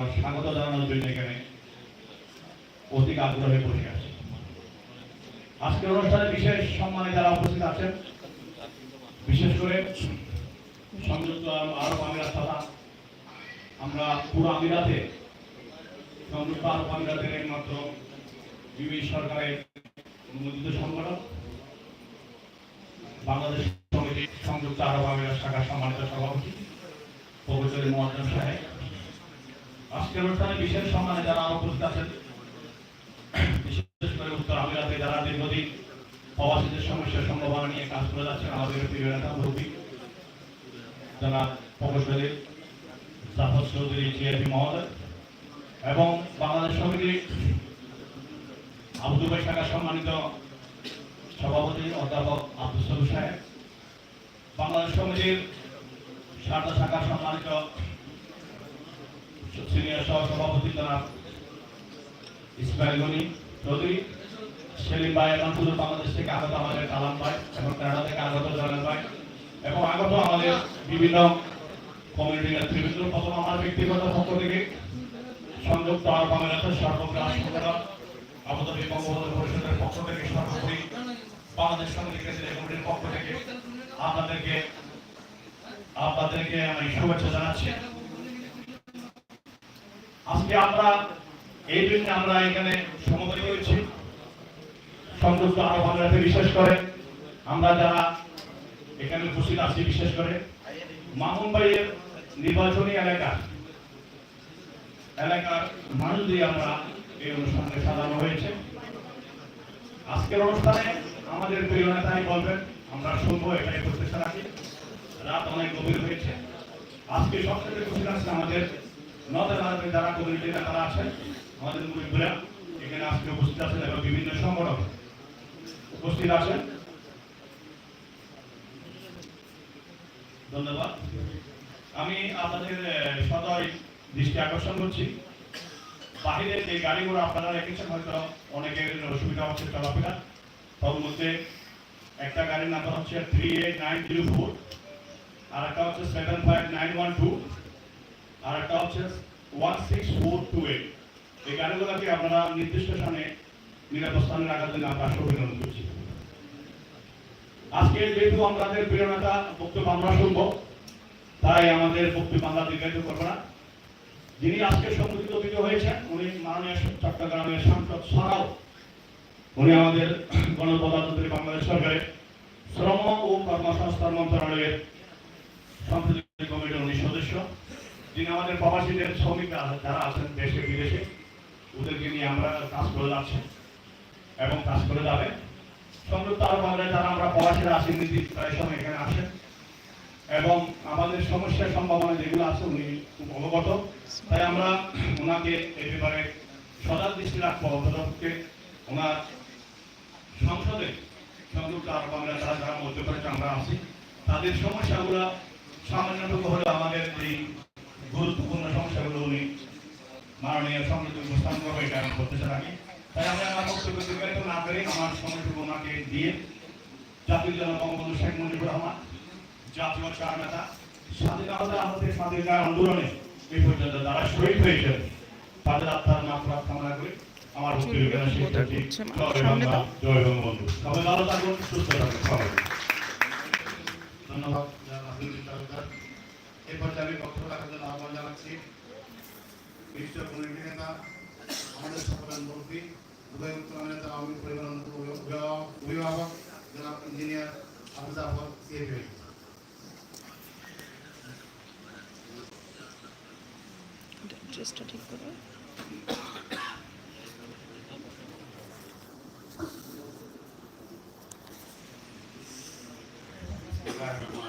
স্বাগত জানানোর জন্য এখানে অধিক আগ্রহে বসে আছে। আজকের অনুষ্ঠানে বিশেষ সম্মানে যারা উপস্থিত আছেন, বিশেষ করে সংযুক্ত আরব আমিরাত তথা আমরা পুরো আমিরাতে, সংযুক্ত আরব আমিরাতের একমাত্র ইউএ সরকারের অনুমোদিত সংগঠন, বাংলাদেশ সমিতি সংযুক্ত আরব আমিরাত শাখার সম্মানিত সভাপতি, প্রফেসর মোহাম্মদ সাহেব। আজকের অনুষ্ঠানে বিশেষ সম্মানে যারা উপস্থিত আছেন, বিশেষ করে উত্তর আমিরাতে যারা দীর্ঘদিন প্রবাসীদের সমস্যার সম্ভাবনা নিয়ে কাজ করে যাচ্ছেন, আমাদের প্রিয় নেতা মুরব্বী, যারা প্রকৌশলী জাফর চৌধুরী জিআরপি মহোদয়, এবং বাংলাদেশ সমিতির আবু দুবাই শাখার সম্মানিত সভাপতি অধ্যাপক আব্দুল সাহেব, বাংলাদেশ সমিতির সারদা শাখার সম্মানিত সিনিয়র সহ সভাপতি জনাব ইসমাইল গনি চৌধুরী, সেলিম ভাই এবং শুধু বাংলাদেশ থেকে আগত আমাদের কালাম ভাই এবং কানাডা থেকে আগত জলাল ভাই এবং আগত আমাদের বিভিন্ন কমিউনিটি নেতৃবৃন্দ। প্রথম আমার ব্যক্তিগত পক্ষ থেকে সংযুক্ত আরব আমিরাতের সর্বগ্রাস সংগঠন আবুধাবি বঙ্গবন্ধু পরিষদের পক্ষ থেকে সর্বোপরি বাংলাদেশ সমিতি কমিটির পক্ষ থেকে আপনাদেরকে আপনাদেরকে আমি শুভেচ্ছা জানাচ্ছি। আজকে আমরা এই জন্য আমরা এখানে সমবেত হয়েছি। সংযুক্ত আরব আমিরাতে বিশেষ করে। আমরা যারা এখানে উপস্থিত আছি বিশেষ করে। মামুন ভাইয়ের নির্বাচনী এলাকা। এলাকার মানুষ দিয়ে আমরা এই অনুষ্ঠানকে সাজানো হয়েছে। আজকের অনুষ্ঠানে আমাদের প্রিয় নেতাই বলবেন, আমরা শুনব এখানে প্রচেষ্টা রাখি। রাত অনেক গভীর হয়েছে। আজকে সবথেকে খুশি লাগছে আমাদের নর্দার্ন আরবে যারা কমিউনিটি নেতারা আছেন আমাদের মুরব্বীরা এখানে আজকে উপস্থিত আছেন এবং বিভিন্ন সংগঠন উপস্থিত আছেন ধন্যবাদ। আমি আপনাদের সদয় দৃষ্টি আকর্ষণ করছি। বাহিরের যে গাড়িগুলো আপনারা রেখেছেন, হয়তো অনেকের অসুবিধা হচ্ছে চলাফেরা। তার মধ্যে একটা গাড়ির নাম্বার হচ্ছে three eight nine zero four আর একটা হচ্ছে seven five nine one two আর একটা হচ্ছে one six four two eight এই গাড়িগুলোকে আপনারা নির্দিষ্ট স্থানে নিরাপদ রাখার জন্য আমরা অভিনন্দন করছি। আজকে যেহেতু আমাদের প্রিয় বক্তব্য আমরা শুনব, তাই আমাদের বক্তব্য আমরা দীর্ঘায়িত করব না। যিনি আজকে সম্মুখিত অতিথি হয়েছেন, উনি মাননীয় চট্টগ্রামের সাংসদ ছাড়াও উনি আমাদের গণপ্রজাতন্ত্রী বাংলাদেশ সরকারের শ্রম ও কর্মসংস্থান মন্ত্রণালয়ের সংসদীয় কমিটির উনি সদস্য। যিনি আমাদের প্রবাসীদের শ্রমিকরা যারা আছেন দেশে, বিদেশে, ওদেরকে নিয়ে আমরা কাজ করে যাচ্ছি এবং কাজ করে যাবে। সংযুক্ত আরব আমিরাতে যারা আমরা প্রবাসীরা আছি নির্দিষ্ট প্রায় সময় এখানে আসেন। এবং আমাদের সমস্যার সম্ভাবনা যেগুলো আছে, উনি খুব অবগত। তাই আমরা ওনাকে এই ব্যাপারে সজাগ দৃষ্টি রাখব অন্ততপক্ষে ওনার সংসদে সংযুক্ত আরব আমিরাত যারা যারা মধ্যপ্রদেশে আমরা আছি, তাদের সমস্যাগুলো সামান্যটুকু হলে আমাদের এই মাননীয় সংসদে উপস্থাপন করবে এটা আমি করতে চাই তাই আমি আমার বক্তব্য দীর্ঘায়িত না করে আমার সময়টুকু ওনাকে দিয়ে জাতির জন্য বঙ্গবন্ধু শেখ মুজিবুর রহমান জাতীয় চার নেতা স্বাধীনতা আমাদের স্বাধীনতা আন্দোলনে এই পর্যন্ত যারা শহীদ হয়েছেন তাদের আত্মার মাত্রা কামনা করে আমার বক্তব্য শেষ করছি। জয় বঙ্গবন্ধু। সবাই ভালো থাকুন সুস্থ থাকুন সবাই। ধন্যবাদ এরপর আমি বক্তব্য রাখার জন্য আহ্বান জানাচ্ছি। বিশ্ব কমিউনিটি নেতা আমাদের সকলের মুরব্বী উভয় উত্তর নেতা আওয়ামী পরিবার অন্যতম অভিভাবক অভিভাবক জনাব ইঞ্জিনিয়ার আবু জাফর সিএফএ ড্রেসটা ঠিক করো গাজীপুরবাসী